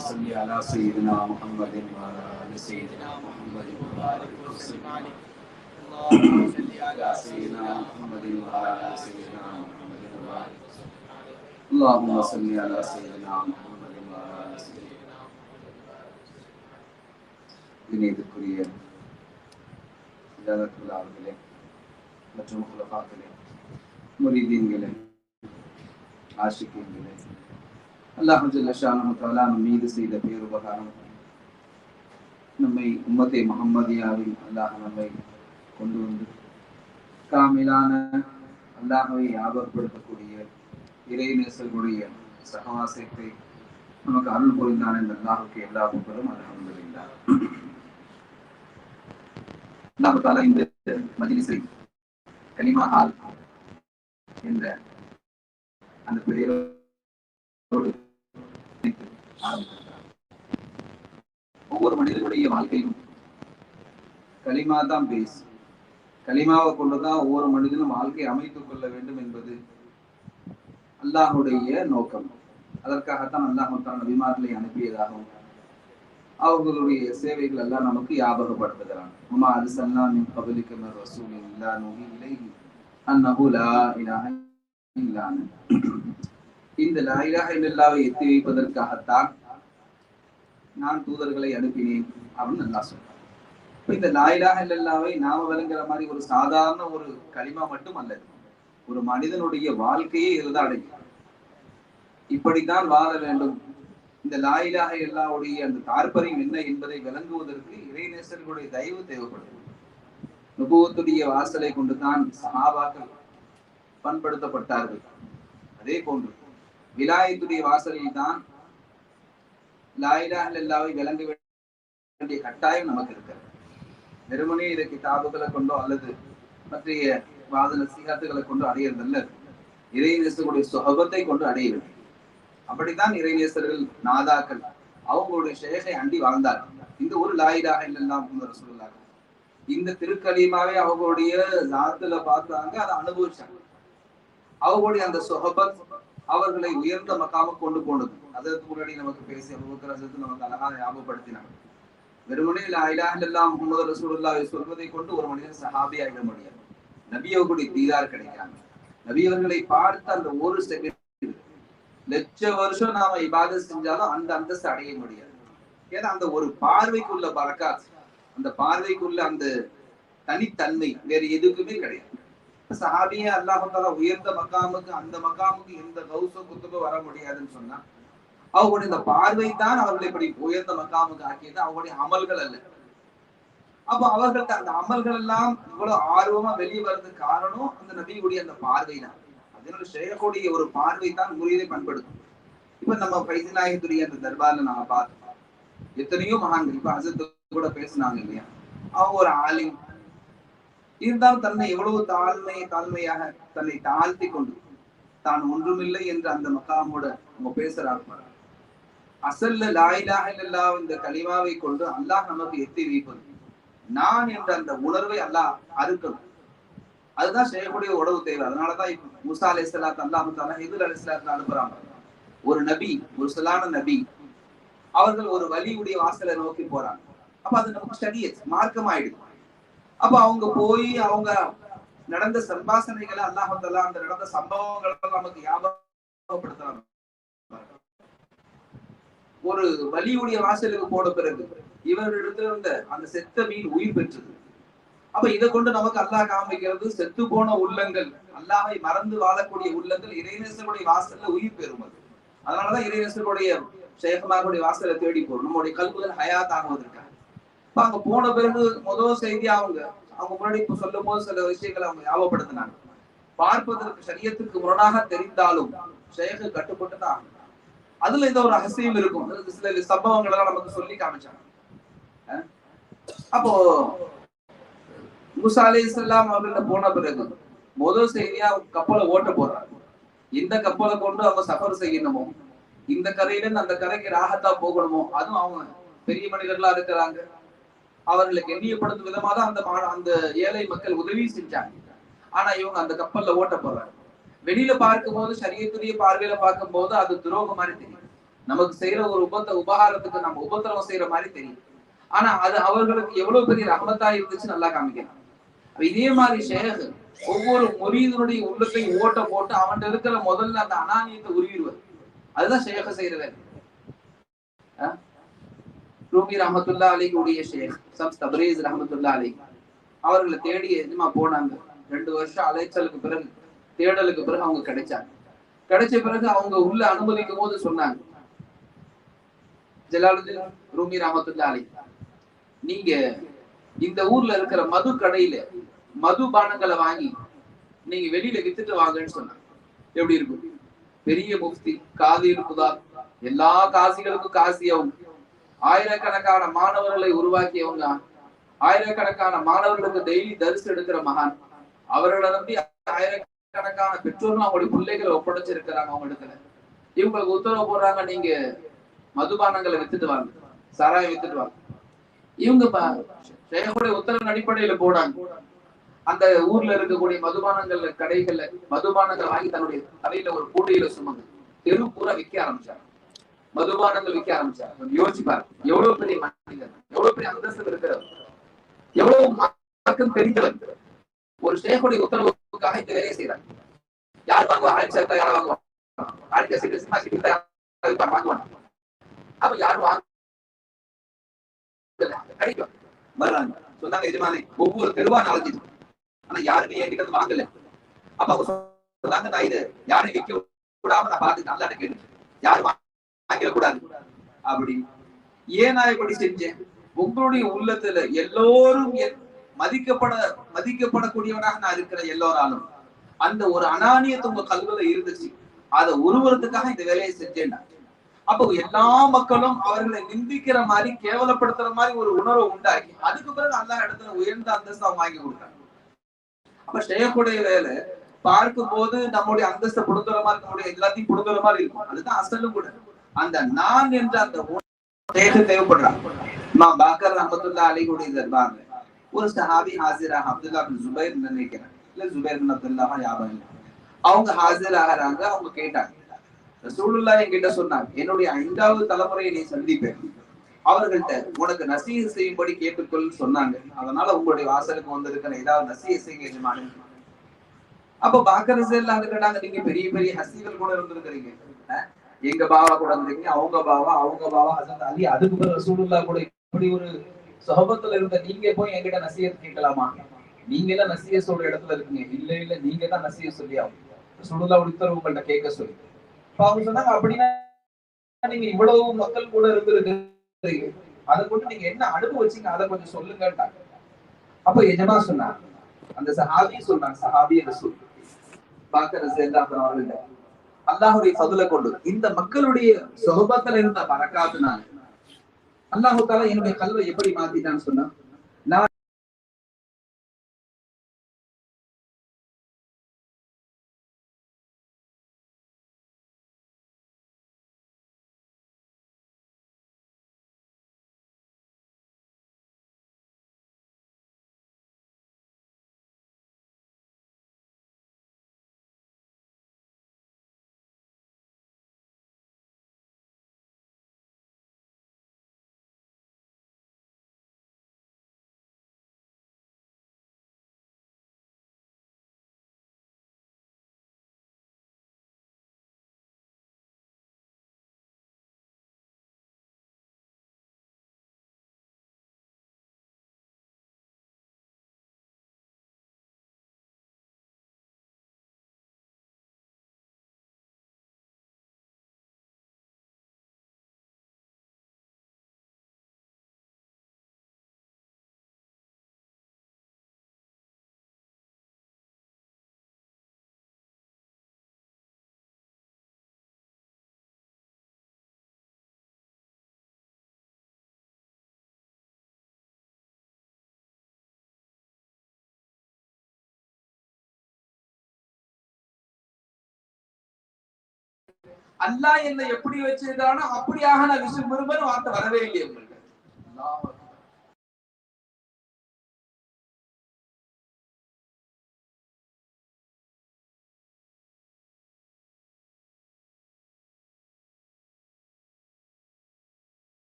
صلی علی سیدنا محمد وعلی سیدنا محمد وبارک وسلم اللهم صل علی سیدنا محمد وعلی سیدنا محمد وبارک وسلم اللهم صل علی سیدنا محمد وعلی سیدنا جنید کریے اجازت ملال کے لیے بچوں مخلفات کے لیے مریدین தஆலா நம் மீது செய்த பேருபகாரம். நம்மை உம்மத்தை முகம்மதியாவில் அல்லாஹ் நம்மை கொண்டு வந்து காமிலான அல்லாஹவை ஞாபகப்படுத்தக்கூடிய இறை நேசர்களுடைய சகவாசத்தை நமக்கு அருள் புரிந்தான் இந்த அல்லாஹுக்கு எல்லா புகழும் அல்ஹம்துலில்லாஹ் அல்லாஹ் தஆலா இந்த மஜ்லிஸை கனிமா ஹால் என்ற அந்த பெயரோடு ஒவ்வொரு மனிதனுடைய வாழ்க்கையும் களிமா தான் பேஸ் களிமாவை கொண்டுதான் ஒவ்வொரு மனிதனும் வாழ்க்கை அமைத்துக் கொள்ள வேண்டும் என்பது அல்லாஹுடைய நோக்கம். அதற்காகத்தான் அல்லாஹ் தான் நபிமார்களை அனுப்பியதாகவும் அவர்களுடைய சேவைகள் எல்லாம் நமக்கு ஞாபகப்படுத்துகிறான். உமா அது மின் கபலிக்க மின் இல்லா நோகி இல்லை அந்நகுலா லா இலாஹ இந்த லா இலாஹ எத்தி வைப்பதற்காகத்தான் நான் தூதர்களை அனுப்பினேன் அப்படின்னு நல்லா சொல்றான். இப்ப இந்த லா இலாஹ நாம விளங்குற மாதிரி ஒரு சாதாரண ஒரு களிமா மட்டும் அல்ல. ஒரு மனிதனுடைய வாழ்க்கையே இதுதான் அடங்கும் இப்படித்தான் வாழ வேண்டும். இந்த லாயிலாக எல்லாவுடைய அந்த தாற்பரியம் என்ன என்பதை விளங்குவதற்கு இறைநேசர்களுடைய தயவு தேவைப்படுது நுபுவத்துடைய வாசலை கொண்டுதான் சஹாபாக்கள் பண்படுத்தப்பட்டார்கள். அதே போன்று விலாயத்துடைய வாசலில் தான் லாயிலாக எல்லாவை விளங்க வேண்டிய கட்டாயம் நமக்கு இருக்கிறது வெறுமனே இதை கிதாபுகளை கொண்டோ அல்லது மற்றைய வாத நசீகத்துகளை கொண்டு அடையிறதல்ல இறைநேசர்களுடைய சுகபத்தை கொண்டு அடைய வேண்டும். அப்படித்தான் இறைநேசர்கள் நாதாக்கள் அவங்களுடைய ஷேகை அண்டி வாழ்ந்தார்கள். இந்த ஒரு லாயிலாக இல்லெல்லாம் சொல்லுறாங்க இந்த திருக்கலிமாவே அவங்களுடைய சாத்துல பார்த்தாங்க அதை அனுபவிச்சாங்க. அவங்களுடைய அந்த சொஹபத் அவர்களை உயர்ந்த மக்காம கொண்டு போனது. அதற்கு முன்னாடி நமக்கு பேசிய அபுபக்கரசத்து நமக்கு அழகா ஞாபகப்படுத்தினாங்க வெறுமனே லாயிலாக எல்லாம் முகமது ரசூலுல்லாவை சொல்வதை கொண்டு ஒரு மனிதன் சஹாபி ஆகிட முடியாது. நபியவர்களுடைய தீதார் கிடைக்காங்க நபியவர்களை பார்த்து அந்த ஒரு செகண்ட் லட்ச வருஷம் நாம இபாத செஞ்சாலும் அந்த அந்தஸ்து அடைய முடியாது. ஏன்னா அந்த ஒரு பார்வைக்குள்ள பறக்காது அந்த பார்வைக்குள்ள அந்த தனித்தன்மை வேற எதுக்குமே கிடையாது. சஹாபியே அல்லாஹால உயர்ந்த மக்காமுக்கு அந்த மக்காமுக்கு எந்த கௌசம் குத்துப வர முடியாதுன்னு சொன்னா அவங்களுடைய இந்த பார்வை தான் அவர்களை இப்படி உயர்ந்த மக்காமுக்கு ஆக்கியது. அவங்களுடைய அமல்கள் அல்ல. அப்ப அவர்கள்ட்ட அந்த அமல்கள் எல்லாம் இவ்வளவு ஆர்வமா வெளியே வர்றது காரணம் அந்த நபியுடைய அந்த பார்வை தான் அதனால செய்யக்கூடிய ஒரு பார்வை தான் முறியதை பண்படுத்தும். இப்ப நம்ம பைசநாயகத்துடைய அந்த தர்பார்ல நாம பார்த்தோம். எத்தனையோ மகான்கள் இப்ப அசத்து கூட பேசினாங்க இல்லையா? அவங்க ஒரு ஆலிம் இருந்தாலும் தன்னை எவ்வளவு தாழ்மை தாழ்மையாக தன்னை தாழ்த்தி கொண்டு தான் ஒன்றுமில்லை என்று அந்த மக்காமோட அவங்க பேசுறாங்க அசல்ல லாயிலாக இல்லா இந்த கலிமாவை கொண்டு அல்லாஹ் நமக்கு எத்தி வைப்பது. நான் என்ற அந்த உணர்வை அல்லாஹ் அறுக்கணும். அதுதான் செய்யக்கூடிய உடவு தேவை. அதனாலதான் இப்ப முசா அலி இஸ்லாத் அல்லாஹு தாலா எதிர் அலி இஸ்லாத்துல அனுப்புறாங்க. ஒரு நபி ஒரு சலான நபி அவர்கள் ஒரு வலியுடைய வாசலை நோக்கி போறாங்க. அப்ப அது நமக்கு ஷரியத் மார்க்கமாயிடுது. அப்ப அவங்க போய் அவங்க நடந்த சம்பாசனைகளை அல்லாஹ் அந்த நடந்த சம்பவங்களை நமக்கு ஞாபகப்படுத்தலாம் ஒரு வலியுடைய வாசலுக்கு போன பிறகு இவரிடத்துல இருந்த அந்த செத்த மீன் உயிர் பெற்றது. அப்ப இதை கொண்டு நமக்கு அல்லாஹ் காமிக்கிறது செத்து போன உள்ளங்கள் அல்லாஹை மறந்து வாழக்கூடிய உள்ளங்கள் இறைநேசருடைய வாசல்ல உயிர் பெறும் அது. அதனாலதான் இறைநேசருடைய சேகமாருடைய வாசலை தேடி போறோம். நம்முடைய கல்புகள் ஹயாத் ஆகுவதற்காக. இப்ப அங்க போன பிறகு முதல் செய்தி அவங்க. அவங்க முன்னாடி இப்ப சொல்லும் போது சில விஷயங்களை அவங்க ஞாபகப்படுத்தினாங்க. பார்ப்பதற்கு சரியத்துக்கு முரணாக தெரிந்தாலும் ஷேக கட்டுப்பட்டு தான் அதுல இந்த ஒரு ரகசியம் இருக்கும். சில சம்பவங்கள் எல்லாம் நமக்கு சொல்லி காமிச்சாங்க. அப்போ முசா அலி இஸ்லாம் அவர்கள்ட்ட போன பிறகு முதல் செய்தியா கப்பலை ஓட்ட போடுறாங்க எந்த கப்பலை கொண்டு அவங்க சஃபர் செய்யணுமோ? இந்த கரையில இருந்து அந்த கரைக்கு ராகத்தா போகணுமோ? அதுவும் அவங்க பெரிய மனிதர்களா இருக்கிறாங்க. அவர்களை கண்ணியப்படுத்தும் விதமா தான் அந்த அந்த ஏழை மக்கள் உதவி செஞ்சாங்க. ஆனா இவங்க அந்த கப்பல்ல ஓட்ட போறாங்க. வெளியில பார்க்கும் போது சரியத்துடைய பார்வையில பார்க்கும் போது அது துரோகம் மாதிரி தெரியும் நமக்கு செய்யற ஒரு உபத்த உபகாரத்துக்கு நம்ம உபத்திரவம் செய்யற மாதிரி தெரியும் ஆனா அது அவர்களுக்கு எவ்வளவு பெரிய ரகமத்தா இருந்துச்சு நல்லா காமிக்கலாம் இதே மாதிரி ஷேகு ஒவ்வொரு முரீதனுடைய உள்ளத்தை ஓட்ட போட்டு அவன் இருக்கிற முதல்ல அந்த அனானியத்தை உருவிடுவது அதுதான் ஷேக செய்யற வேலை. ரூமி ரஹமத்துல்லா அலிகுடைய ஷேக் சப் தபரீஸ் ரஹமத்துல்லா அலி அவர்களை தேடி எதுமா போனாங்க? ரெண்டு வருஷம் அலைச்சலுக்கு பிறகு தேடலுக்கு பிறகு அவங்க கிடைச்சாங்க. கிடைச்ச பிறகு அவங்க உள்ள அனுமதிக்கும் போது சொன்னாங்க ஜலாலுதீன் ரூமி ரஹமத்துல்லா அலி நீங்க இந்த ஊர்ல இருக்கிற மது கடையில மது பானங்களை வாங்கி நீங்க வெளியில வித்துட்டு வாங்கன்னு சொன்னாங்க. எப்படி இருக்கும்? பெரிய முஃப்தி காதி இருக்குதா எல்லா காசிகளுக்கும் காசி அவங்க ஆயிரக்கணக்கான மாணவர்களை உருவாக்கியவங்க. ஆயிரக்கணக்கான மாணவர்களுக்கு டெய்லி தரிசு எடுக்கிற மகான். அவர்களை நம்பி ஆயிரக்கணக்கான பெற்றோர்கள் அவங்களுடைய பிள்ளைகளை ஒப்படைச்சிருக்கிறாங்க அவங்க இடத்துல. இவங்களுக்கு உத்தரவு போடுறாங்க நீங்க மதுபானங்களை வித்துட்டு வாங்க சாராயம் வித்துட்டு வாங்க. இவங்க ப- ஷேகுடைய உத்தரவின் அடிப்படையில போனாங்க அந்த ஊர்ல இருக்கக்கூடிய மதுபானங்கள்ல கடைகள்ல மதுபானங்கள் வாங்கி தன்னுடைய தலையில ஒரு கூடையில சுமந்து தெரு பூரா விற்க ஆரம்பிச்சாங்க. மதுபானங்கள் விற்க ஆரம்பிச்சாங்க. யோசிப்பாரு எவ்வளவு பெரிய மனிதன் எவ்வளவு பெரிய அந்தஸ்து இருக்கிறவர் எவ்வளவு மக்கள் தெரிந்தவர் ஒரு ஷேகுடைய உத்தரவுக்காக இந்த வேலையை செய்யறாங்க யார் வாங்குவா? ஆட்சி யார் வாங்குவா? ஆட்சி சிட்டு சினிமா வாங்குவாங்க அப்ப யாரும் வாங்க வர்றாங்க. சொன்னாங்க எஜமானி ஒவ்வொரு தெருவா நாளைக்கு ஆனா யாருமே என்கிட்ட வாங்கல. அப்ப அவங்க சொன்னாங்க நான் இது யாரும் விற்க கூடாம நான் பார்த்து நல்லா கேட்டு யாரும் ஆகிடக்கூடாது அப்படி ஏன் நான் இப்படி செஞ்சேன்? உங்களுடைய உள்ளத்துல எல்லோரும் மதிக்கப்பட மதிக்கப்படக்கூடியவனாக நான் இருக்கிற எல்லோராலும் அந்த ஒரு அனானியத்து உங்க கல்வில இருந்துச்சு. அதை உருவறதுக்காக இந்த வேலையை செஞ்சேன் நான். அப்போ எல்லா மக்களும் அவர்களை நிந்திக்கிற மாதிரி கேவலப்படுத்துற மாதிரி ஒரு உணர்வை உண்டாக்கி அதுக்கு பிறகு அந்த இடத்துல உயர்ந்த அந்தஸ்து அவன் வாங்கி கொடுத்தாங்க அப்ப செய்யக்கூடிய வேலை பார்க்கும் போது நம்முடைய அந்தஸ்தை புடுங்குற மாதிரி நம்மளுடைய எல்லாத்தையும் புடுங்குற மாதிரி இருக்கும். அதுதான் அசலும் கூட. அந்த நான் என்ற அந்த ஷேக்கு தேவைப்படுறான். இமாம் பாக்கர் ரஹமத்துல்லா அலிகுடைய தர்பார் ஒரு சஹாபி ஹாசிராக அப்துல்லா பின் ஜுபைர் நினைக்கிறேன் இல்ல ஜுபைர் பின் அப்துல்லா யாபம் இல்லை. அவங்க ஹாசிர் ஆகிறாங்க அவங்க கேட்டாங்க. ரசூலுல்லா என்கிட்ட சொன்னாங்க என்னுடைய ஐந்தாவது தலைமுறையை நீ சந்திப்பேன். அவர்கள்ட்ட உனக்கு நசீக செய்யும்படி கேட்டுக்கொள் சொன்னாங்க. அதனால உங்களுடைய வாசலுக்கு வந்திருக்கிற ஏதாவது நசீக செய்யுங்க எஜமானே. அப்ப பாக்கரசு எல்லாம் கேட்டாங்க நீங்க பெரிய பெரிய ஹசீகள் கூட இருந்திருக்கிறீங்க. எங்க பாவா கூட இருந்தீங்க அவங்க பாவா அவங்க பாவா ஹசரத் அலி அதுக்கு பிறகு கூட இப்படி ஒரு சுகபத்துல இருந்த நீங்க போய் என்கிட்ட நசீகத் கேட்கலாமா? நீங்க எல்லாம் நசிய சொல்ற இடத்துல இருக்கீங்க. இல்ல இல்ல நீங்க தான் நசிய சொல்லி ஆகும் ரசூலுல்லா உத்தரவு உங்கள்ட்ட கேட்க சொல்லி. அவங்க சொன்னாங்க அப்படின்னா நீங்க இவ்வளவு மக்கள் கூட இருந்திருக்கு. அதை கொண்டு நீங்க என்ன அனுபவிச்சீங்க அதை கொஞ்சம் சொல்லுங்கட்டாங்க அப்ப எஜமா சொன்னாங்க அந்த சஹாபி சொன்னாங்க சஹாபி ரசூல். பாக்கர சேர்ந்தாப்பன் அவர்கள் அல்லாஹுடைய சதுல கொண்டு இந்த மக்களுடைய சொகபத்துல இருந்த பறக்காதுனால அல்லாஹு தாலா என்னுடைய கல்வை எப்படி மாத்திட்டான்னு சொன்னா அல்லாஹ் என்னை எப்படி வச்சிருக்கானோ அப்படியாக நான் விஷயம் விரும்புறேன்னு வார்த்தை வரவே இல்லையே உங்களுக்கு.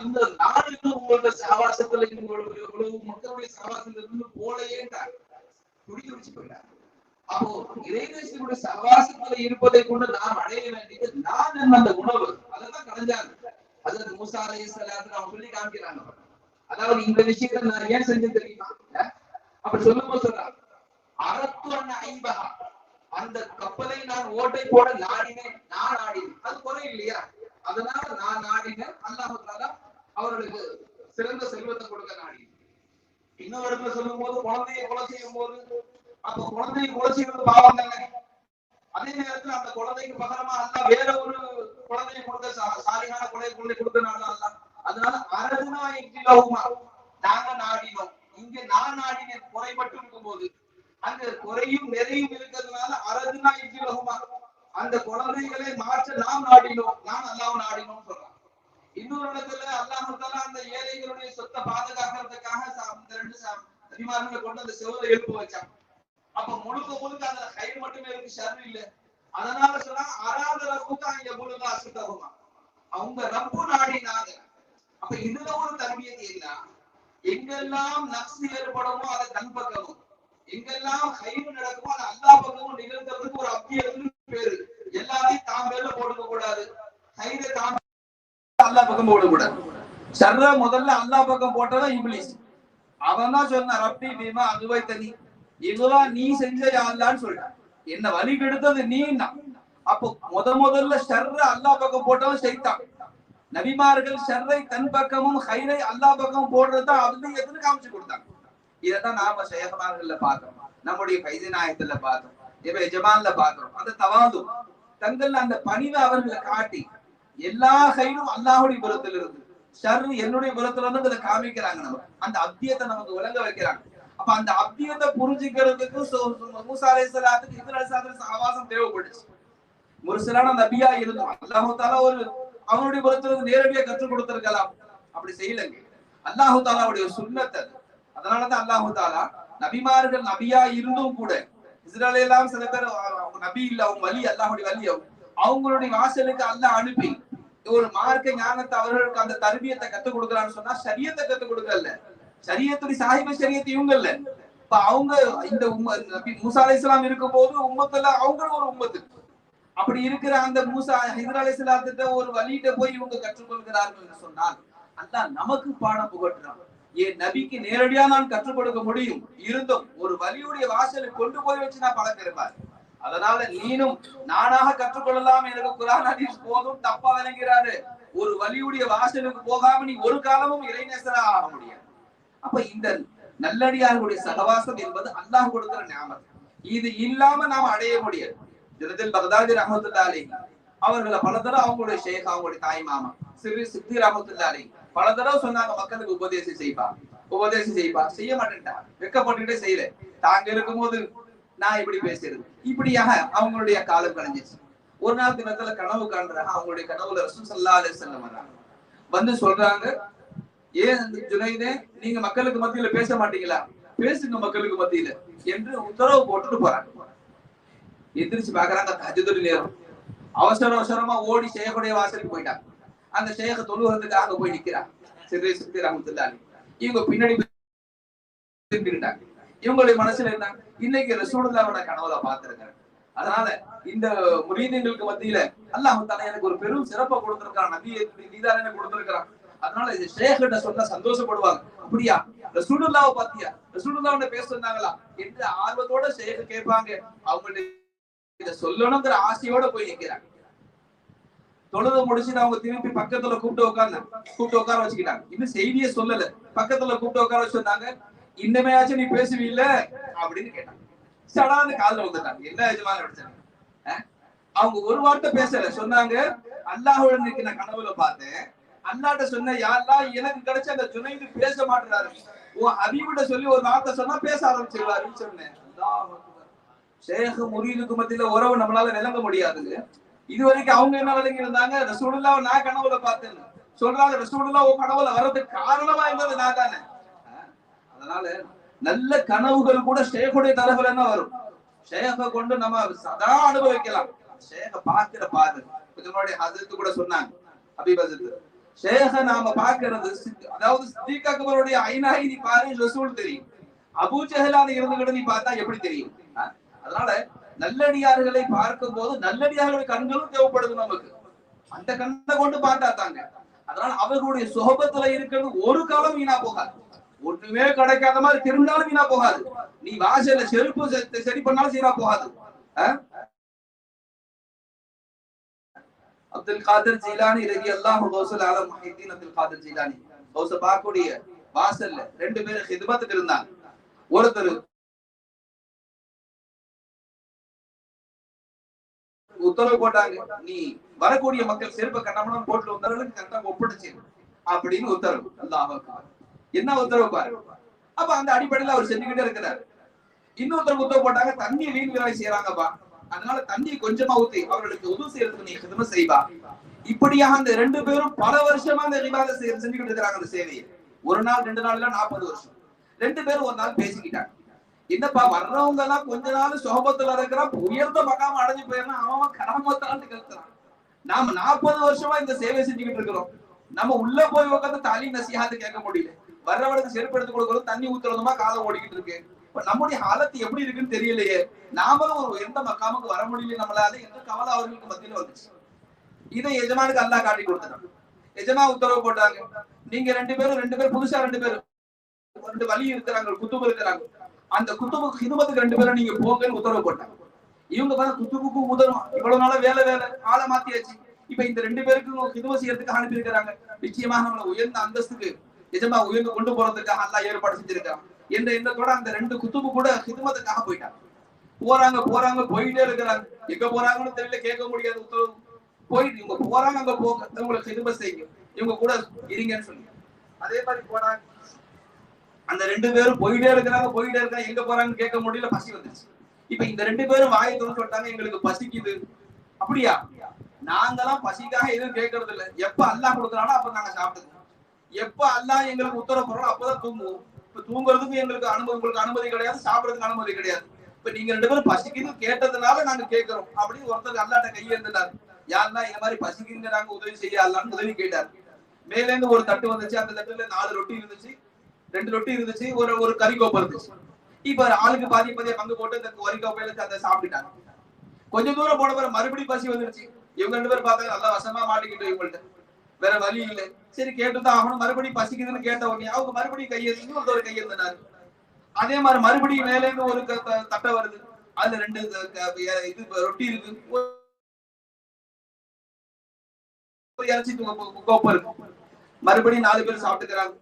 இந்த நாடு இன்னும் உங்களோட சகவாசத்துல இன்னும் மக்களுடைய சகவாசத்துல இருந்து போலையேன்றாங்க துடி துடிச்சு போயிட்டாங்க அப்போ இறைநேசனுடைய சகவாசத்துல இருப்பதை கொண்டு நாம் அடைய வேண்டியது நான் என்ன அந்த உணவு. அதான் கடைஞ்சாங்க அது மூசா அலை சலாத்து அவங்க சொல்லி காமிக்கிறாங்க. அதாவது இந்த விஷயத்த நான் ஏன் செஞ்சேன் தெரியுமா? அஹ்? அப்படி சொல்லும்போது சொல்றாங்க அறத்து அண்ண ஐம்பகா அந்த கப்பலை நான் ஓட்டை போட நாடினேன் நான் ஆடினேன். அது குறை இல்லையா? அதனால நான் நாடினேன் அல்லாஹ் அவர்களுக்கு சிறந்த செல்வத்தை கொடுக்க நாடினேன். இன்னொரு இடத்துல சொல்லும் போது குழந்தையை கொலை செய்யும் போது அப்ப குழந்தையை கொலை செய்வது பாவம் தானே? அதே நேரத்துல அந்த குழந்தைக்கு பகரமா அல்ல வேற ஒரு குழந்தையை கொடுத்த சா- சாலிகான குழந்தை குழந்தை கொடுத்தனால அல்ல அதனால அரதுனா எங்கிலவுமா நாங்க நாடினோம். இங்க நான் நாடினேன் மட்டும் இருக்கும்போது அங்க குறையும் நிறையும் இருக்கிறதுனால அரசுனா எங்கிலவுமா அந்த குழந்தைகளை மாற்ற நாம் நாடினோம் நான் அல்லாஹ் நாடினோம் சொல்றான் இன்னொரு இடத்துல அல்லாஹ் அந்த ஏழைகளுடைய சொத்தை பாதுகாக்கிறதுக்காக அந்த ரெண்டு அதிகாரங்களை கொண்டு அந்த செவரை எழுப்பு வச்சான். அப்ப முழுக்க முழுக்க அதுல கயிறு மட்டுமே இருக்கு ஷர்ரு இல்ல. அதனால சொன்னா அராத ரப்புக்கு அங்க முழுக்க அசுத்தகுமா அவங்க ரப்பு நாடினாங்க. அப்ப இதுல ஒரு தர்பியத்தை என்ன எங்கெல்லாம் நக்சு ஏற்படுமோ அதை தன் பக்கமும். எங்கெல்லாம் கைவு நடக்குமோ அதை அல்லா பக்கமும் நிகழ்த்துறதுக்கு ஒரு அத்தியர்னு பேரு. எல்லாத்தையும் தாம் பேர்ல போட்டுக்க கூடாது. கயிறை தாம் அல்லா பக்கம் போடக்கூடாது. சர்ற முதல்ல அல்லா பக்கம் போட்டதான் இங்கிலீஷ் அவன் தான் சொன்ன ரப்பி பீமா அதுவை தனி இதுவா நீ செஞ்ச அல்லான்னு சொல்லிட்டான் என்ன வழி கெடுத்தது நீ அப்போ முத முதல்ல ஷர்ர அல்லாஹ் பக்கம் போட்டவன் செய்தான் நபிமார்கள் ஷர்ரை தன் பக்கமும் ஹைரை அல்லாஹ் பக்கம் போடுறதுதான் அது எதுன்னு காமிச்சு கொடுத்தாங்க. இதைத்தான் நாம சேகமார்கள்ல பார்த்தோம். நம்முடைய கைது நாயத்துல பார்த்தோம். இப்ப எஜமான்ல பார்த்தோம். அந்த தவாது தங்கள் அந்த பணிவை அவர்களை காட்டி எல்லா ஹைரும் அல்லாஹுடைய புறத்துல இருந்து ஷர் என்னுடைய புறத்துல இருந்து அதை காமிக்கிறாங்க நம்ம அந்த அத்தியத்தை நமக்கு விளங்க வைக்கிறாங்க. அப்ப அந்த அப்பியத்தை புரிஞ்சுக்கிறதுக்கு சோ- சோ- மூசா அலைஹிஸ்ஸலாத்துக்கு இஸ்ரா அலைஹிஸ்ஸலாத்துக்கு சகவாசம் தேவைப்படுச்சு முர்சலான நபியா இருந்தோம் அல்லாஹு தாலா ஒரு அவனுடைய புறத்துல நேரடியா கற்றுக் கொடுத்திருக்கலாம். அப்படி செய்யலங்க. அல்லாஹு தாலாவுடைய சுண்ணத்தை அதனாலதான் அல்லாஹு தாலா நபிமார்கள் நபியா இருந்தும் கூட இஸ்ரேல எல்லாம் சில பேர் நபி இல்ல அவங்க வலி அல்லாஹுடைய வலி அவங்க. அவங்களுடைய வாசலுக்கு அல்லாஹ் அனுப்பி ஒரு மார்க்க ஞானத்தை அவர்களுக்கு அந்த தர்பியத்தை கத்துக் கொடுக்கலான்னு சொன்னா சரியத்தை கத்துக் கொடுக்கல சரியத்துடைய சாஹிப சரியத்தை இவங்க இல்ல இப்ப அவங்க இந்த உம்ம நபி மூசா அலைஹிஸ்ஸலாம் இருக்கும் போது உம்மத்துல அவங்களும் ஒரு உம்மத்து. அப்படி இருக்கிற அந்த மூசா ஹிதர் அலைஹிஸ்ஸலாத்திட்ட ஒரு வழியிட்ட போய் இவங்க கற்றுக்கொள்கிறார்கள் என்று சொன்னால் அல்லாஹ் நமக்கு பாடம் புகட்டுறான். என் நபிக்கு நேரடியா நான் கற்றுக் கொடுக்க முடியும்? இருந்தும் ஒரு வழியுடைய வாசலை கொண்டு போய் வச்சு நான் பழக்கிறேன் அதனால நீனும் நானாக கற்றுக்கொள்ளலாம் எனக்கு குரான் ஹதீஸ் போதும் தப்பா விளங்கிறாரு ஒரு வழியுடைய வாசலுக்கு போகாம நீ ஒரு காலமும் இறைநேசரா ஆக முடியாது. அப்ப இந்த நல்லடியார்களுடைய சகவாசம் என்பது அல்லாஹ் கொடுக்கிற ஞாபகம். இது இல்லாம நாம அடைய முடியாது. தினத்தில் பகதாதி ரஹமத்துல்லா அவர்களை பல தடவை அவங்களுடைய ஷேக் அவங்களுடைய தாய் மாமா சிறு சித்தி ரஹமத்துல்லா பல தடவை சொன்னாங்க மக்களுக்கு உபதேசம் செய்ப்பா. உபதேசம் செய்ப்பா. செய்ய மாட்டேன்டா. வெக்கப்பட்டுட்டே செய்யல. தாங்க இருக்கும்போது நான் இப்படி பேசுறது இப்படியாக அவங்களுடைய காலம் கழிஞ்சிச்சு. ஒரு நாள் தினத்துல கனவு காண்றாங்க. அவங்களுடைய கனவுல ரசூல் சல்லா அலி வர்றாங்க வந்து சொல்றாங்க ஏன் அந்த ஜுனைதே நீங்க மக்களுக்கு மத்தியில பேச மாட்டீங்களா? பேசுங்க மக்களுக்கு மத்தியில என்று உத்தரவு போட்டுட்டு போறாங்க. எந்திரிச்சு பாக்குறாங்க தஜதுடைய நேரம் அவசர அவசரமா ஓடி ஷேகுடைய வாசலுக்கு போயிட்டாங்க அந்த ஷேக தொழுகிறதுக்காக போய் நிக்கிறாங்க சிறை சித்தி ராமத்துல்லாலி இவங்க பின்னாடி இவங்களுடைய மனசுல என்ன? இன்னைக்கு ரசூடுல்லாவோட கனவுல பார்த்திருக்கிறேன். அதனால இந்த முரீதங்களுக்கு மத்தியில அல்லாஹ் தாலா எனக்கு ஒரு பெரும் சிறப்பை கொடுத்திருக்கான். நதியை நீதான் எனக்கு கொடுத்திருக்கிறான். அதனால இது ஷேக்கிட்ட சொன்னா சந்தோஷப்படுவாங்க. அப்படியா? ரசூலுல்லாவை பாத்தியா ரசூலுல்லாவோட பேச சொன்னாங்களா? என்று ஆர்வத்தோட ஷேக கேட்பாங்க. அவங்களுடைய இத சொல்லணுங்கிற ஆசையோட போய் நிக்கிறாங்க. தொழுது முடிச்சுட்டு அவங்க திருப்பி பக்கத்துல கூப்பிட்டு உட்கார்ந்து கூப்பிட்டு உட்கார வச்சுக்கிட்டாங்க. இன்னும் செய்தியே சொல்லல. பக்கத்துல கூப்பிட்டு உட்கார வச்சிருந்தாங்க இன்னமேயாச்சும் நீ பேசுவீல்ல? அப்படின்னு கேட்டாங்க. சடான்னு காதல வந்துட்டாங்க என்ன எஜமான அடிச்சாங்க? அஹ்? அவங்க ஒரு வார்த்தை பேசல. சொன்னாங்க அல்லாஹோட இன்னைக்கு நான் கனவுல பார்த்தேன். அல்லாட்ட சொன்ன யாரெல்லாம் எனக்கு கிடைச்ச அந்த ஜுனைது பேச மாட்டாரு உன் அறிவுட சொல்லி ஒரு வார்த்தை சொன்னா பேச ஆரம்பிச்சிருவாருன்னு சொன்னேன். ஷேக அக்பர். முரீதுக்கு மத்தியில உறவு நம்மளால விளங்க முடியாதுங்க இது வரைக்கும் அவங்க என்ன விளங்கி இருந்தாங்க? ரசூடுல்லா நான் கனவுல பார்த்தேன். சொல்றாங்க ரசூடுல்லா உன் கனவுல வர்றதுக்கு காரணமா இருந்தது நான் தானே? அதனால நல்ல கனவுகள் கூட ஷேகுடைய தரவுல என்ன வரும். ஷேக கொண்டு நம்ம சதா அனுபவிக்கலாம். ஷேக பாக்குற பாரு கொஞ்சம் முன்னாடி ஹசரத்து கூட சொன்னாங்க. ஹபீப் ஷேக நாம பாக்குறது அதாவது சித்திக் அக்பருடைய ஐநாயி நீ பாரு ரசூல் தெரியும். அபூ ஜஹலான இருந்துகிட்டு நீ பார்த்தா எப்படி தெரியும்? அதனால நல்லடியார்களை பார்க்கும் போது நல்லடியார்களுடைய கண்களும் தேவைப்படுது நமக்கு. அந்த கண்ணை கொண்டு பார்த்தா தாங்க. அதனால அவர்களுடைய சுகபத்துல இருக்கிறது ஒரு காலம் வீணா போகாது. ஒண்ணுமே கிடைக்காத மாதிரி திரும்பினாலும் வீணா போகாது. நீ வாசல செருப்பு சரி பண்ணாலும் சீரா போகாது. அப்துல் காதர் ஜீலானி ரவி அல்லாஹ் கௌசல் ஆலம் முஹித்தீன் அப்துல் காதர் ஜீலானி. கௌச பாக்குடைய வாசல்ல ரெண்டு பேரும் ஹிதமத்துக்கு இருந்தாங்க. ஒருத்தர் உத்தரவு போட்டாங்க நீ வரக்கூடிய மக்கள் செருப்ப கண்டமனம் போட்டு வந்தவர்களுக்கு கரெக்டா ஒப்படைச்சு. அப்படின்னு உத்தரவு. அல்லாஹ் என்ன உத்தரவு பாரு? அப்ப அந்த அடிப்படையில அவர் செஞ்சுக்கிட்டே இருக்கிறார். இன்னொருத்தர் உத்தரவு போட்டாங்க தண்ணி வீண் விலை செய்யறாங்கப்பா அதனால தண்ணி கொஞ்சமா ஊத்தி அவர்களுக்கு உதவு செய்யறதுக்கு நீ கிதம செய்வா. இப்படியாக அந்த ரெண்டு பேரும் பல வருஷமா அந்த விவாத செஞ்சுக்கிட்டு இருக்கிறாங்க அந்த சேவையை. ஒரு நாள் ரெண்டு நாள் இல்ல நாற்பது வருஷம். ரெண்டு பேரும் ஒரு நாள் பேசிக்கிட்டாங்க. என்னப்பா வர்றவங்க எல்லாம் கொஞ்ச நாள் சோபத்துல இருக்கிறான் உயர்ந்த மகாம அடைஞ்சு போயிருந்தா அவன் கராமத்தான்னு கேட்கிறான் நாம நாற்பது வருஷமா இந்த சேவை செஞ்சுக்கிட்டு இருக்கிறோம். நம்ம உள்ள போய் உட்காந்து தாலி நசியாத்து கேட்க முடியல. வர்றவனுக்கு செருப்பு எடுத்து கொடுக்கறது தண்ணி ஊத்துறதுமா காலம் ஓடிக்கிட்டு இருக்கு. இப்ப நம்முடைய ஹாலத்து எப்படி இருக்குன்னு தெரியலையே. நாமளும் ஒரு உயர்ந்த மக்காமுக்கு வர முடியல நம்மளால எந்த கவலை அவர்களுக்கு மத்தியில வந்துச்சு. இதை எஜமானுக்கு அல்லா காட்டி கொடுத்தாங்க எஜமா உத்தரவு போட்டாங்க. நீங்க ரெண்டு பேரும் ரெண்டு பேரும் புதுசா ரெண்டு பேரும் ரெண்டு வழி இருக்கிறாங்க குத்துபு இருக்கிறாங்க. அந்த குத்துபுக்கு ஹிதுமத்துக்கு ரெண்டு பேரும் நீங்க போங்கன்னு உத்தரவு போட்டாங்க. இவங்க பார்த்தா குத்துபுக்கும் உதவும் இவ்வளவு நாள வேலை வேலை ஆளை மாத்தியாச்சு. இப்ப இந்த ரெண்டு பேருக்கும் ஹிதும செய்யறதுக்கு அனுப்பி இருக்கிறாங்க. நிச்சயமாக நம்மளை உயர்ந்த அந்தஸ்துக்கு எஜமா உயர்ந்து கொண்டு போறதுக்காக அல்லா ஏற்பாடு செஞ்சிருக்காங்க என்ற எண்ணத்தோட அந்த ரெண்டு குத்துப்பு கூட ஹிதுமத்துக்காக போயிட்டாங்க. போறாங்க போறாங்க போயிட்டே இருக்கிறாங்க. எங்க போறாங்கன்னு தெரியல கேட்க முடியாது உத்தரவு. போயிட்டு இவங்க போறாங்க அங்க போக உங்களுக்கு ஹிதும செய்யுங்க. இவங்க கூட இருங்கன்னு சொல்லி. அதே மாதிரி போறாங்க அந்த ரெண்டு பேரும் போயிட்டே இருக்கிறாங்க போயிட்டே இருக்காங்க எங்க போறாங்கன்னு கேட்க முடியல பசி வந்துருச்சு. இப்ப இந்த ரெண்டு பேரும் வாயை திறந்து சொல்லிட்டாங்க எங்களுக்கு பசிக்குது. அப்படியா? நாங்கெல்லாம் பசிக்காக எதுவும் கேட்கறது இல்ல எப்ப அல்லாஹ் கொடுக்குறானோ அப்ப நாங்க சாப்பிட்டுக்கோம் எப்ப அல்லாஹ் எங்களுக்கு உத்தரவு போறோம் அப்பதான் தூங்குவோம். இப்ப தூங்குறதுக்கு எங்களுக்கு அனுமதி உங்களுக்கு அனுமதி கிடையாது சாப்பிடறதுக்கு அனுமதி கிடையாது. இப்ப நீங்க ரெண்டு பேரும் பசிக்குது கேட்டதுனால நாங்க கேட்கிறோம் அப்படின்னு ஒருத்தர் அல்லாட்ட கையேந்தினார் யாருன்னா இந்த மாதிரி பசிக்குங்க நாங்க உதவி செய்ய அல்லான்னு உதவி கேட்டார். மேல இருந்து ஒரு தட்டு வந்துச்சு அந்த தட்டுல நாலு ரொட்டி இருந்துச்சு. ரெண்டு ரொட்டி இருந்துச்சு ஒரு ஒரு கறி கோப்பை இருந்துச்சு. இப்ப ஆளுக்கு பாதி பாதியா பங்கு போட்டு இந்த கறி கோப்பையில அதை சாப்பிட்டுட்டாங்க. கொஞ்ச தூரம் போன பிறகு மறுபடியும் பசி வந்துருச்சு. இவங்க ரெண்டு பேரும் பார்த்தாங்க நல்லா வசமா மாட்டிக்கிட்டு இவங்கள்ட்ட. வேற வழி இல்லை. சரி கேட்டுதான் ஆகணும். மறுபடியும் பசிக்குதுன்னு கேட்ட உடனே அவங்க மறுபடியும் கையெழுந்து ஒருத்தர் கையெழுந்தினாரு அதே மாதிரி மறுபடியும் மேல இருந்து ஒரு தட்டை வருது. அதுல ரெண்டு இது ரொட்டி இருக்கு. இறைச்சி தூக்க இருக்கு. மறுபடியும் நாலு பேர் சாப்பிட்டுக்கிறாங்க.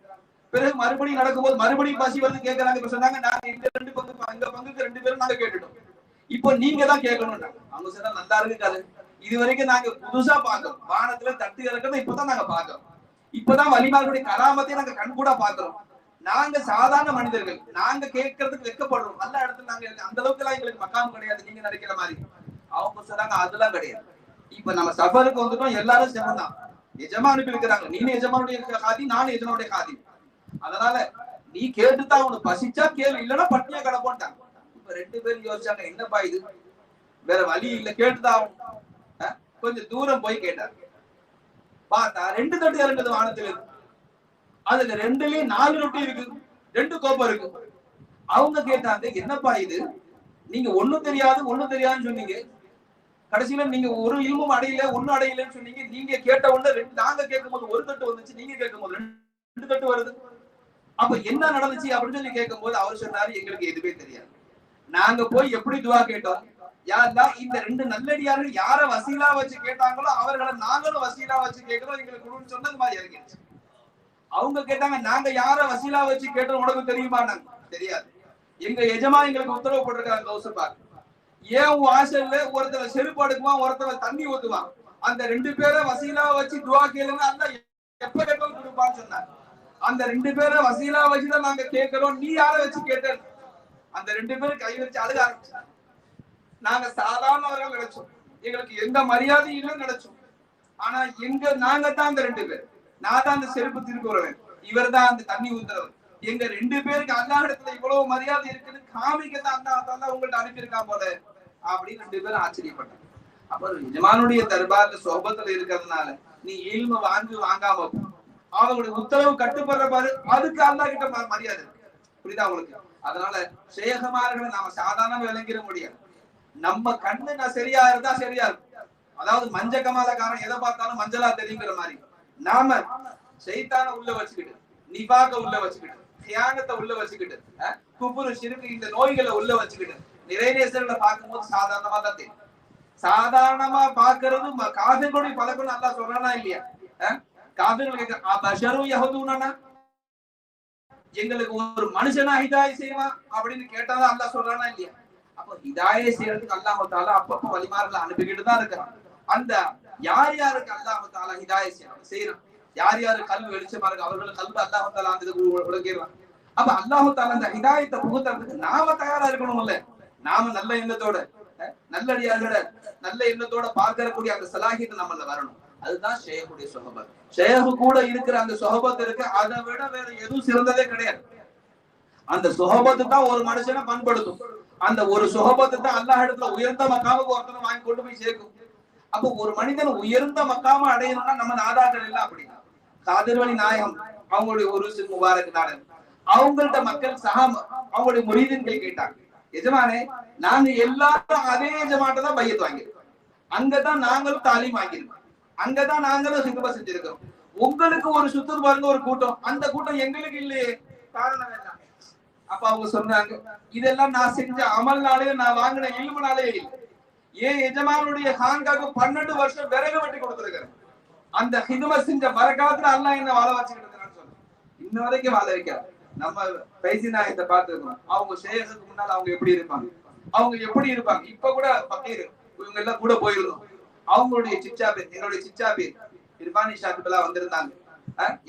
பிறகு மறுபடியும் நடக்கும்போது மறுபடியும் பசி வருது கேட்கறாங்க இப்ப சொன்னாங்க நாங்க இந்த ரெண்டு பங்கு எங்க பங்குக்கு ரெண்டு பேரும் நாங்க கேட்டுட்டோம். இப்போ நீங்க தான் கேட்கணும் அவங்க சொன்னா நல்லா இருக்கு கதை. இது வரைக்கும் நாங்க புதுசா பாக்குறோம் வானத்துல தட்டு இறக்கிறத இப்பதான் நாங்க பாக்குறோம் இப்பதான் வலிமார்களுடைய கராமத்தை நாங்க கண்கூடா பாக்குறோம் நாங்க சாதாரண மனிதர்கள். நாங்க கேட்கறதுக்கு வெக்கப்படுறோம் நல்ல இடத்துல நாங்க அந்த அளவுக்கு எல்லாம் எங்களுக்கு மக்காம் கிடையாது. நீங்க நினைக்கிற மாதிரி. அவங்க சொல்றாங்க அதெல்லாம் கிடையாது. இப்ப நம்ம சஃபருக்கு வந்துட்டோம். எல்லாரும் செவன் எஜமா அனுப்பி இருக்கிறாங்க நீ எஜமானுடைய காதி நானும் எஜமானுடைய காதி. அதனால நீ கேட்டுதான் உனக்கு பசிச்சா கேள்வி இல்லைன்னா பட்டினியா கிடப்போன்ட்டாங்க. இப்ப ரெண்டு பேரும் யோசிச்சாங்க என்னப்பா இது? வேற வழி இல்ல. கேட்டுதான் ஆகணும். கொஞ்சம் தூரம் போய் கேட்டார். பார்த்தா ரெண்டு தட்டு இறங்குது வானத்துல. இருந்து. அதுல ரெண்டுலயும் நாலு ரொட்டி இருக்கு. ரெண்டு கோப்பம் இருக்கு. அவங்க கேட்டாங்க என்னப்பா இது? நீங்க ஒண்ணும் தெரியாது ஒண்ணும் தெரியாதுன்னு சொன்னீங்க. கடைசியில நீங்க ஒரு இல்மும் அடையில ஒண்ணும் அடையிலன்னு சொன்னீங்க. நீங்க கேட்ட உடனே ரெண்டு நாங்க கேட்கும் போது ஒரு தட்டு வந்துச்சு நீங்க கேட்கும் போது ரெண்டு தட்டு வருது. அப்ப என்ன நடந்துச்சு அப்படின்னு சொல்லி கேட்கும் போது அவர் சொன்னாரு எங்களுக்கு எதுவுமே தெரியாது. நாங்க போய் எப்படி துவா கேட்டோம்? யாருன்னா இந்த ரெண்டு நல்லடியார்கள் யார வசீலா வச்சு கேட்டாங்களோ அவர்களை நாங்களும் வசீலா வச்சு கேட்கிறோம். எங்களுக்கு கொடுன்னு சொன்னது மாதிரி இறங்கிடுச்சு. அவங்க கேட்டாங்க நாங்க யார வசீலா வச்சு கேட்டோம் உனக்கு தெரியுமா? நாங்க தெரியாது. எங்க எஜமா எங்களுக்கு உத்தரவு போட்டிருக்காங்க கௌசபாக் ஏன் உன் வாசல்ல ஒருத்தர் செருப்பு அடுக்குவான் ஒருத்தர் தண்ணி ஊத்துவான்? அந்த ரெண்டு பேரை வசீலா வச்சு துவா கேளுங்க அந்த எப்ப கேட்டாலும் கொடுப்பான்னு சொன்னாங்க அந்த ரெண்டு பேரை வசீலா வச்சுதான் நாங்க கேட்கிறோம். நீ யார வச்சு கேட்ட அந்த ரெண்டு பேரும் கை வச்சு அழுக ஆரம்பிச்சாங்க. நாங்க சாதாரணவர்கள் நினைச்சோம். எங்களுக்கு எந்த மரியாதையும் இல்லை நினைச்சோம். ஆனா எங்க நாங்க தான் அந்த ரெண்டு பேர். நான் தான் அந்த செருப்பு திருக்குறவன் இவர் தான் அந்த தண்ணி ஊத்துறவர். எங்க ரெண்டு பேருக்கு அல்லா இடத்துல இவ்வளவு மரியாதை இருக்குன்னு காமிக்க தான் அந்த தான் உங்கள்ட்ட அனுப்பியிருக்கா போல. அப்படின்னு ரெண்டு பேரும் ஆச்சரியப்பட்டாங்க. அப்ப எஜமானுடைய தர்பார்ல சோபத்துல இருக்கிறதுனால நீ இல்ம வாங்கி வாங்காம அவங்களுடைய உத்தரவு கட்டுப்படுற பாரு. அதுக்கு அல்லா கிட்ட மரியாதை புரியுதா உங்களுக்கு? அதனால சேகமார்களை நாம சாதாரண விளங்கிட முடியாது. நம்ம கண்ணு நான் சரியா இருந்தா சரியா இருக்கும். அதாவது மஞ்ச கமாலக்காரன் எதை பார்த்தாலும் மஞ்சளா தெரியுங்கிற மாதிரி. நாம செய்தான உள்ள வச்சுக்கிட்டு நிபாக உள்ள வச்சுக்கிட்டு தியானத்தை உள்ள வச்சுக்கிட்டு குபுரு குப்புரு சிறுக்கு இந்த நோய்களை உள்ள வச்சுக்கிட்டு நிறைநேசர்களை பார்க்கும்போது சாதாரணமா தான் தெரியும். சாதாரணமா பாக்குறது ம- காதுகளுடைய பழக்கம் நல்லா சொல்றானா இல்லையா? காதுகள் கேட்க பஷரும் எங்களுக்கு ஒரு மனுஷனா ஹிதாய் செய்வான் அப்படின்னு கேட்டாதான் அல்லா சொல்றானா இல்லையா? அப்ப இதாயே செய்யறதுக்கு அல்லாஹ் தாலா அப்பப்ப வழிமாறுகளை அனுப்பிக்கிட்டு தான் இருக்கிறான். அந்த யார் யாருக்கு அல்லாஹ் தாலா ஹிதாயை செய்யறான். யார் யாரு கல்வி வெளிச்சமா இருக்கு அவர்கள் கல்வி அல்லாஹ் தாலா அந்த இதுக்கு உ- அப்ப அல்லாஹ் தாலா அந்த இதாயத்தை புகுத்துறதுக்கு நாம தயாரா இருக்கணும் இல்ல நாம நல்ல எண்ணத்தோட நல்லடியார்கள நல்ல எண்ணத்தோட பார்க்கறக்கூடிய அந்த சலாகியத்தை நம்மள வரணும். அதுதான் ஷேகுடைய சொஹபத் ஷேகு கூட இருக்கிற அந்த சொஹபத் இருக்கு. அதை விட வேற எதுவும் சிறந்ததே கிடையாது. அந்த சுகபத்து தான் ஒரு மனுஷனை பண்படுத்தும். அந்த ஒரு சுகபத்து தான் அல்லாஹ் இடத்துல உயர்ந்த மக்காவுக்கு ஒருத்தனை வாங்கி கொண்டு போய் சேர்க்கும். அப்போ ஒரு மனிதன் உயர்ந்த மக்காம அடையணும்னா நம்ம நாதாக்கள் எல்லாம் அப்படின்னா காதிர்வழி நாயகம் அவங்களுடைய ஒரு முபாரக் நாடன் அவங்கள்ட்ட மக்கள் சகாம அவங்களுடைய முரீதன்கள் கேட்டாங்க. எஜமானே நாங்க எல்லாரும் அதே எஜமான்ட்ட தான் பையத்து வாங்கியிருக்கோம். அங்கதான் நாங்களும் தாலீம் வாங்கியிருக்கோம். அங்கதான் நாங்களும் சிங்கப்பா செஞ்சிருக்கிறோம். உங்களுக்கு ஒரு சுத்தது பாருங்க ஒரு கூட்டம். அந்த கூட்டம் எங்களுக்கு இல்லையே. காரணம் என்ன? அப்ப அவங்க சொன்னாங்க இதெல்லாம் நான் செஞ்ச அமல்னாலே நான் வாங்கின இல்முனாலே ஏன் எஜமானுடைய ஹாங்காக்கு பன்னெண்டு வருஷம் விறகு வெட்டி கொடுத்துருக்கிறேன். அந்த ஹிதும செஞ்ச மறக்காத்துல அல்லாஹ் என்ன வாழ வச்சுக்கிட்டு இருக்கிறான்னு சொன்னேன். இன்ன வரைக்கும் வாழ வைக்கிறார் நம்ம பைசி நாயத்தை பார்த்துருக்கோம் அவங்க சேகத்துக்கு முன்னால் அவங்க எப்படி இருப்பாங்க? அவங்க எப்படி இருப்பாங்க? இப்ப கூட பக்கீர் இவங்க எல்லாம் கூட போயிருந்தோம் அவங்களுடைய சிச்சா பேர் என்னுடைய சிச்சா பேர் இர்பானி ஷாக்குலாம் வந்திருந்தாங்க.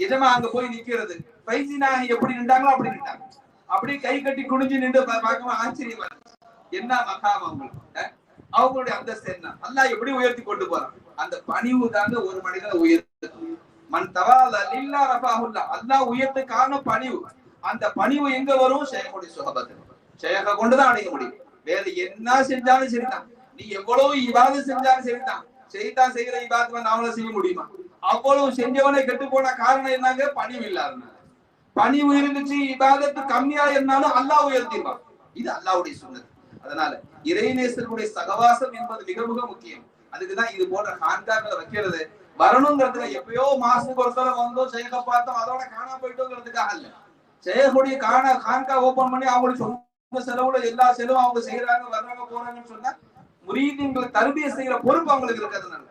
எஜமா அங்க போய் நிக்கிறது. பைசி நாயகி எப்படி நின்றாங்களோ அப்படி நின்றாங்க. அப்படியே கை கட்டி குனிஞ்சு நின்று பா- ஆச்சரியமா என்ன மகாம் அவங்களுக்கு? அவங்களுடைய அந்தஸ்து என்ன? அல்லா எப்படி உயர்த்தி கொண்டு போறான் அந்த பணிவு தாங்க ஒரு மனிதனை உயர்த்து மண் தவால இல்லா ரஃபாஹுல்லா. அல்லா உயர்த்து காரணம் பணிவு. அந்த பணிவு எங்க வரும்? ஷேகுடைய சுகபத்து ஷேக கொண்டுதான் அடைய முடியும். வேற என்ன செஞ்சாலும் சரிதான். நீ எவ்வளவு இவாது செஞ்சாலும் சரிதான். செய்தான் செய்யற இபாத் நாமளும் செய்ய முடியுமா? அவ்வளவு செஞ்சவனே கெட்டு போன காரணம் என்னங்க? பணிவு இல்லாதனால. பணிவு இருந்துச்சு இபாதத்து கம்மியா இருந்தாலும் அல்லாஹ் உயர்த்திடுவான். இது அல்லாவுடைய சுண்ணத். அதனால இறைநேசருடைய சகவாசம் என்பது மிக மிக முக்கியம். அதுக்குதான் இது போன்ற ஹான்காக்களை வைக்கிறது. வரணுங்கிறதுல எப்பயோ மாசத்துக்கு ஒரு தடவை வந்தோம் சேக பார்த்தோம் அதோட காணாம போயிட்டோங்கிறதுக்காக இல்ல சேகோடைய காண ஹான்கா ஓபன் பண்ணி அவங்களுக்கு சொந்த செலவுல எல்லா செலவும் அவங்க செய்யறாங்க வர்றாங்க போறாங்கன்னு சொன்னா முரீதீன்களை தருமையை செய்யற பொறுப்பு அவங்களுக்கு இருக்கிறதுனால.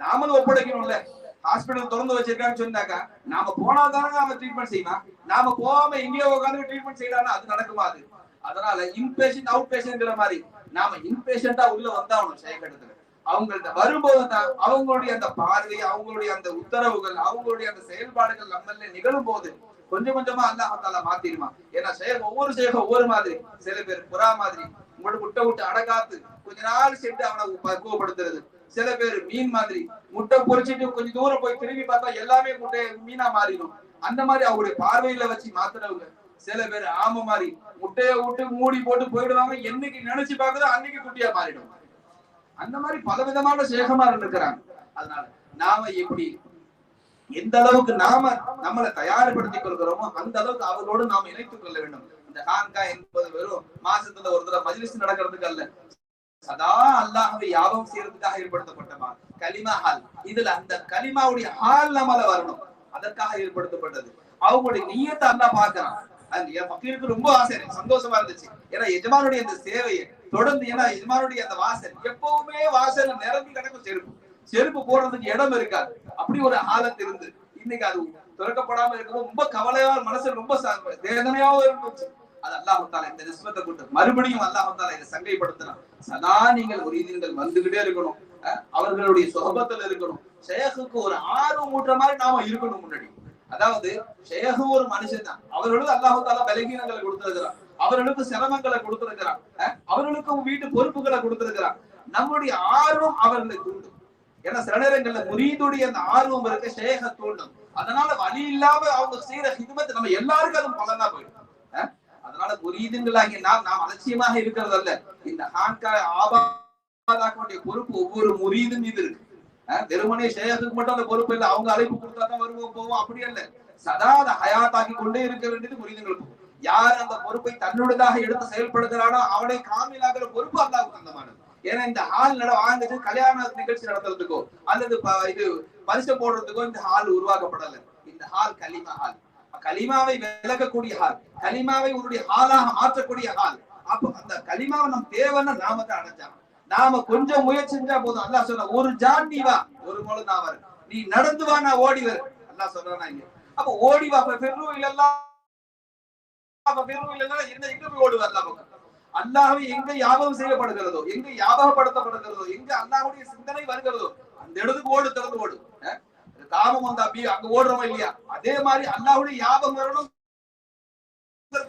நாமளும் ஒப்படைக்கணும்ல. ஹாஸ்பிடல் திறந்து வச்சிருக்கான்னு சொன்னாக்கா நாம போனா தானே அவன் ட்ரீட்மெண்ட் செய்வான். நாம போகாம எங்கேயோ உட்காந்து ட்ரீட்மெண்ட் செய்யலாம்னா அது நடக்குமா அது? அதனால இன்பேஷன் அவுட் பேஷன்ங்கிற மாதிரி நாம இன்பேஷண்டா உள்ள வந்தாகணும் செயல்கட்டத்துல. அவங்கள்ட்ட வரும்போது தான் அவங்களுடைய அந்த பார்வை அவங்களுடைய அந்த உத்தரவுகள் அவங்களுடைய அந்த செயல்பாடுகள் நம்மள நிகழும் போது கொஞ்சம் கொஞ்சமா அல்லாஹால மாத்திருமா ஏன்னா செயல் ஒவ்வொரு செயல் ஒவ்வொரு மாதிரி. சில பேர் புறா மாதிரி உங்களுக்கு முட்டை விட்டு அடகாத்து கொஞ்ச நாள் சென்று அவனை பக்குவப்படுத்துறது சில பேர் மீன் மாதிரி முட்டை பொறிச்சிட்டு கொஞ்சம் தூரம் போய் திரும்பி பார்த்தா எல்லாமே முட்டை மீனா மாறிடும். அந்த மாதிரி அவருடைய பார்வையில வச்சு மாத்துறவங்க சில பேர் ஆம மாதிரி முட்டைய விட்டு மூடி போட்டு போயிடுவாங்க. என்னைக்கு நினைச்சு பாக்குதோ அன்னைக்கு குட்டியா மாறிடும். அந்த மாதிரி பல விதமான சேகமார் இருக்கிறாங்க அதனால நாம எப்படி எந்த அளவுக்கு நாம நம்மளை தயார்படுத்திக் கொள்கிறோமோ அந்த அளவுக்கு அவர்களோடு நாம் இணைத்துக் கொள்ள வேண்டும். இந்த ஹான்கா என்பது வெறும் மாசத்துல ஒரு தடவை மஜ்லிஸ் நடக்கிறதுக்கு அல்ல. சதா அல்லாஹவை யாபம் செய்யறதுக்காக ஏற்படுத்தப்பட்டமா கலிமா ஹால். இதுல அந்த கலிமாவுடைய ஹால் நம்மள வரணும். அதற்காக ஏற்படுத்தப்பட்டது. அவங்களுடைய நீயத்தை அல்லா பாக்குறான் என் மக்களுக்கு ரொம்ப ஆசை. சந்தோஷமா இருந்துச்சு. ஏன்னா எஜமானுடைய அந்த சேவையை தொடர்ந்து ஏன்னா எஜமானுடைய அந்த வாசல் எப்பவுமே வாசல் நிரம்பி கிடக்கும் செருப்பு. செருப்பு போடுறதுக்கு இடம் இருக்காது. அப்படி ஒரு ஆலத்து இருந்து இன்னைக்கு அது திறக்கப்படாம இருக்கும் ரொம்ப கவலையா மனசு ரொம்ப வேதனையாவும் இருந்துச்சு. அது அல்லாஹால இந்த நிஸ்பத்தை கொண்டு மறுபடியும் அல்லாஹால இதை சங்கைப்படுத்தலாம் சதா நீங்கள் ஒரு நீங்கள் வந்துகிட்டே இருக்கணும். அஹ் அவர்களுடைய சுகபத்துல இருக்கணும். ஷேகுக்கு ஒரு ஆர்வம் ஊட்டுற மாதிரி நாம இருக்கணும் முன்னாடி. அதாவது ஷேகு ஒரு மனுஷன் தான். அவர்களுக்கு அல்லாஹால பலகீனங்களை கொடுத்திருக்கிறான். அவர்களுக்கு சிரமங்களை கொடுத்திருக்கிறான். அவர்களுக்கும் வீட்டு பொறுப்புகளை கொடுத்திருக்கிறான். நம்முடைய ஆர்வம் அவர்களை தூண்டும் ஏன்னா சில நேரங்கள்ல முரீதுடைய அந்த ஆர்வம் இருக்க ஷேக தூண்டும் அதனால வழி இல்லாம அவங்க செய்யற ஹிதமத் நம்ம எல்லாருக்கும் அது பலனா போயிடும். அதனால முரீதுங்களாகிய நாம் நாம் அலட்சியமாக இருக்கிறது அல்ல இந்த ஹான்கா ஆபாதாக்க பொறுப்பு ஒவ்வொரு முரீதும் மீது இருக்கு. வெறுமனே ஷேகத்துக்கு மட்டும் அந்த பொறுப்பு இல்லை அவங்க அழைப்பு கொடுத்தா தான் வருவோம் போவோம் அப்படி அல்ல. சதா அதை ஹயாத்தாக்கி கொண்டே இருக்க வேண்டியது முரீதுங்களுக்கு யார் அந்த பொறுப்பை தன்னுடையதாக எடுத்து செயல்படுகிறானோ அவனை காமிலாகிற பொறுப்பு அல்லாவுக்கு சொந்தமானது. ஏன்னா இந்த ஹால் நட வாங்குது கல்யாண நிகழ்ச்சி நடத்துறதுக்கோ அல்லது இது பரிசு போடுறதுக்கோ இந்த ஹால் உருவாக்கப்படல. இந்த ஹால் கலிமா ஹால். கலிமாவை விளக்கக்கூடிய ஹால் கலிமாவை உன்னுடைய ஹாலாக மாற்றக்கூடிய ஹால் அப்ப அந்த கலிமாவை நம் தேவைன்னா நாம தான் அடைஞ்சாங்க நாம கொஞ்சம் முயற்சி செஞ்சா போதும். அல்லாஹ் சொன்ன ஒரு ஜான் நீ வா ஒரு முழு நான் வரேன். நீ நடந்து வா நான் ஓடி வரேன். அல்லாஹ் சொல்றானா இங்க. அப்ப ஓடி வா பெரும் இல்லல்லாம் அப்ப பெரும் இல்லன்னா என்ன எங்க போய் ஓடி வரலாம் அல்லாஹ்வை எங்க யாபகம் செய்யப்படுகிறதோ எங்க யாபகப்படுத்தப்படுகிறதோ எங்க அல்லாஹ்வுடைய சிந்தனை வருகிறதோ அந்த இடத்துக்கு ஓடு திறந்து ஓடு. காமம் வந்தா அப்படி அங்க ஓடுறோம் இல்லையா? அதே மாதிரி அல்லாஹ்வுடைய ஞாபகம் வரணும்.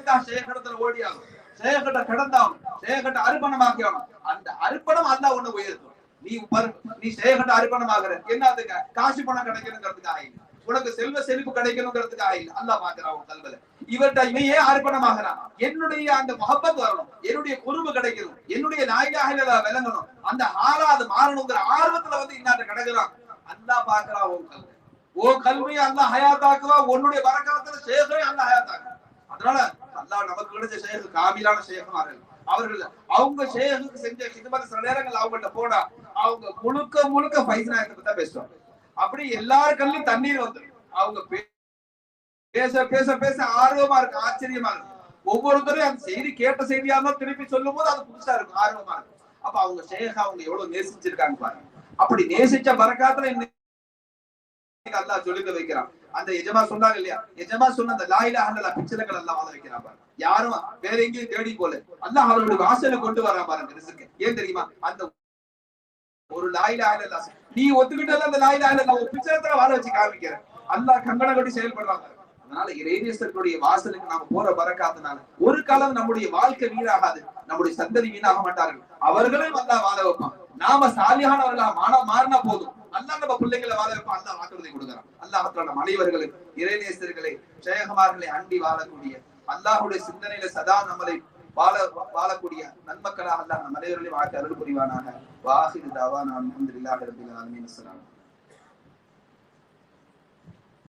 சேகடத்துல ஓடி ஆகும் சேகட்ட கடந்தாகும் சேகட்ட அர்ப்பணமாக்கி ஆகணும் அந்த அர்ப்பணம் அல்லா ஒண்ணு உயர்த்தும். நீ பரு- நீ சேகட்ட அர்ப்பணமாகிற என்னத்துக்கு காசு பணம் கிடைக்கணுங்கிறதுக்காக இல்லை. உனக்கு செல்வ செழிப்பு கிடைக்கணுங்கிறதுக்காக இல்லை. அல்ல பாக்குறான் உன் கல்வில இவர்கிட்ட இவன் ஏன் அர்ப்பணமாகிறான்? என்னுடைய அந்த மொஹப்பத் வரணும். என்னுடைய குறும்பு கிடைக்கணும். என்னுடைய நாயகாக விளங்கணும். அந்த ஆறாவது மாறணுங்கிற ஆர்வத்துல வந்து இன்னாட்ட கிடக்குறான். அல்லா பாக்குறான் உன் கல்வி. ஓ கல்வியை அல்லா ஹயாத்தாக்குவா உன்னுடைய வரக்காலத்துல சேகரையும் அல்லா ஹயாத்தாக்குவான் அதனால அல்லா நமக்கு கிடைச்ச சேகர் காமிலான ஷேகுமார்கள் அவர்கள் அவங்க சேகருக்கு செஞ்ச ஹிதமத் சில நேரங்கள் அவங்கள்ட்ட போனா அவங்க முழுக்க முழுக்க பைசனாயத்தை பத்தி தான் பேசுவாங்க. அப்படி எல்லார் கல்லும் தண்ணீர் வந்துடும் அவங்க பேச பேச பேச ஆர்வமா இருக்கு ஆச்சரியமா இருக்கு ஒவ்வொருத்தரும் அந்த செய்தி கேட்ட செய்தியா இருந்தா திருப்பி சொல்லும் போது அது புதுசா இருக்கும் ஆர்வமா இருக்கும். அப்ப அவங்க சேகா அவங்க எவ்வளவு நேசிச்சிருக்காங்க பாருங்க. அப்படி நேசிச்ச பரக்காத்துல இன்னைக்கு அல்லாஹ் சொல்லிக்க வைக்கிறான். அந்த எஜமா சொன்னாங்க இல்லையா? எஜமா சொன்ன அந்த லாயில அல்லா பிச்சைகள் எல்லாம் வாழ வைக்கிறான் பாருங்க. யாரும் வேற எங்கேயும் தேடி போல அல்லாஹ் அவர்களுடைய வாசல கொண்டு வரா பாருங்க ரிசுக்கு ஏன் தெரியுமா? அந்த ஒரு லாயில ஆயில நீ ஒத்துக்கிட்டால அந்த லாயில ஆயில ஒரு பிச்சைத்துல வாழ வச்சு காமிக்கிறேன் அல்லாஹ் கங்கணம் கட்டி செயல்படுறாங்க அதனால இறைநேசர்களுடைய வாசலுக்கு நாம போற பறக்காதனால ஒரு காலம் நம்முடைய வாழ்க்கை வீணாகாது. நம்முடைய சந்ததி வீணாக மாட்டார்கள். அவர்களையும் அல்லா வாழ வைப்பான். நாம சாலியானவர்களா மாற மாறினா போதும். அல்லா நம்ம பிள்ளைங்களை வாழ வைப்பான் அல்லாஹ் வாக்குறுதி கொடுக்குறான். அல்லாஹ் நம் மனைவர்களை இறைநேசர்களை ஜெயகுமார்களை அண்டி வாழக்கூடிய அல்லாஹுடைய சிந்தனையில சதா நம்மளை வாழ வாழக்கூடிய நன்மக்களாக அல்லாஹ் நம் அனைவர்களையும் வாழ்க்கை அருள் புரிவானாக. வாஹிது தாவா நான் அல்ஹம்துலில்லாஹி ரப்பில் ஆலமீன். அஸ்ஸலாமு